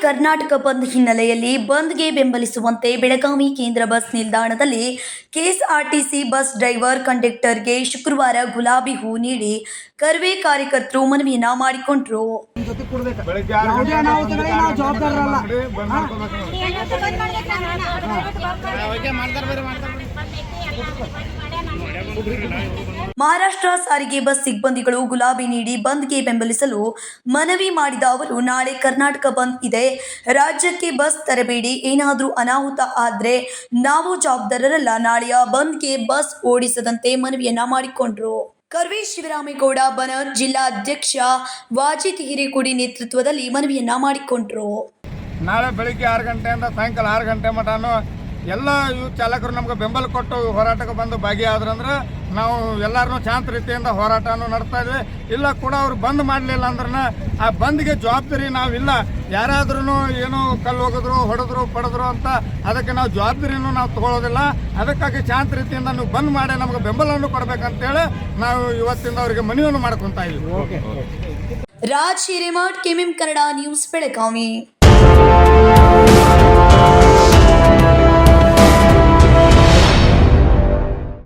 ಕರ್ನಾಟಕ ಬಂದ್ ಹಿನ್ನೆಲೆಯಲ್ಲಿ ಬಂದ್ಗೆ ಬೆಂಬಲಿಸುವಂತೆ ಬೆಳಗಾವಿ ಕೇಂದ್ರ ಬಸ್ ನಿಲ್ದಾಣದಲ್ಲಿ ಕೆಎಸ್ಆರ್ಟಿಸಿ ಬಸ್ ಡ್ರೈವರ್ ಕಂಡಕ್ಟರ್ಗೆ ಶುಕ್ರವಾರ ಗುಲಾಬಿ ಹೂ ನೀಡಿ ಕರ್ವೆ ಕಾರ್ಯಕರ್ತರು ಮನವಿಯನ್ನ ಮಾಡಿಕೊಂಡ್ರು ಜವಾಬ್ದಾರರಲ್ಲ ಮಾಡಿ ಬಂದ್ ಮಾಡ್ಕೊಬೇಕು ನಾವು. ಮಹಾರಾಷ್ಟ್ರ ಸಾರಿಗೆ ಬಸ್ ಸಿಬ್ಬಂದಿಗಳು ಗುಲಾಬಿ ನೀಡಿ ಬಂದ್ಗೆ ಬೆಂಬಲಿಸಲು ಮನವಿ ಮಾಡಿದ ಅವರು, ನಾಳೆ ಕರ್ನಾಟಕ ಬಂದ್ ಇದೆ. ರಾಜ್ಯಕ್ಕೆ ಬಸ್ ತರಬೇಡಿ. ಏನಾದರೂ ಅನಾಹುತ ಆದ್ರೆ ನಾವು ಜವಾಬ್ದಾರರಲ್ಲ. ನಾಳೆಯ ಬಂದ್ಗೆ ಬಸ್ ಓಡಿಸದಂತೆ ಮನವಿಯನ್ನ ಮಾಡಿಕೊಂಡ್ರು. ಕರ್ವೆ ಶಿವರಾಮೇಗೌಡ, ಬನರ್ ಜಿಲ್ಲಾ ಅಧ್ಯಕ್ಷ ವಾಜಿದ್ ಹಿರೇಕೊಡಿ ನೇತೃತ್ವದಲ್ಲಿ ಮನವಿಯನ್ನ ಮಾಡಿಕೊಂಡ್ರು. ನಾಳೆ ಬೆಳಿಗ್ಗೆ ಆರು ಗಂಟೆಯಿಂದ ಸಾಯಂಕಾಲ ಆರು ಗಂಟೆ ಮಟನು ಎಲ್ಲ ಇವು ಚಾಲಕರು ನಮ್ಗೆ ಬೆಂಬಲ ಕೊಟ್ಟು ಹೋರಾಟಕ್ಕೆ ಬಂದು ಭಾಗಿಯಾದ್ರಂದ್ರೆ ನಾವು ಎಲ್ಲರನ್ನೂ ಶಾಂತ ರೀತಿಯಿಂದ ಹೋರಾಟನೂ ನಡೆಸ್ತಾ ಇದ್ವಿ. ಇಲ್ಲ ಕೂಡ ಅವ್ರು ಬಂದ್ ಮಾಡಲಿಲ್ಲ ಅಂದ್ರೆ ಆ ಬಂದ್ಗೆ ಜವಾಬ್ದಾರಿ ನಾವಿಲ್ಲ. ಯಾರಾದ್ರೂ ಏನೋ ಕಲ್ಲು ಹೋಗಿದ್ರು ಹೊಡೆದ್ರು ಪಡೆದ್ರು ಅಂತ ಅದಕ್ಕೆ ನಾವು ಜವಾಬ್ದಾರಿನೂ ನಾವು ತಗೊಳ್ಳೋದಿಲ್ಲ ಅದಕ್ಕಾಗಿ ಶಾಂತ ರೀತಿಯಿಂದ ನೀವು ಬಂದ್ ಮಾಡಿ ನಮ್ಗೆ ಬೆಂಬಲವನ್ನು ಕೊಡ್ಬೇಕಂತೇಳಿ ನಾವು ಇವತ್ತಿಂದ ಅವರಿಗೆ ಮನವಿಯನ್ನು ಮಾಡ್ಕೊತಾ ಇದ್ವಿ ರಾಜ್ ಹಿರೇಮಠ್ ಕೆಎಂಎಂ ಕನ್ನಡ ನ್ಯೂಸ್ ಬೆಳಗಾವಿ.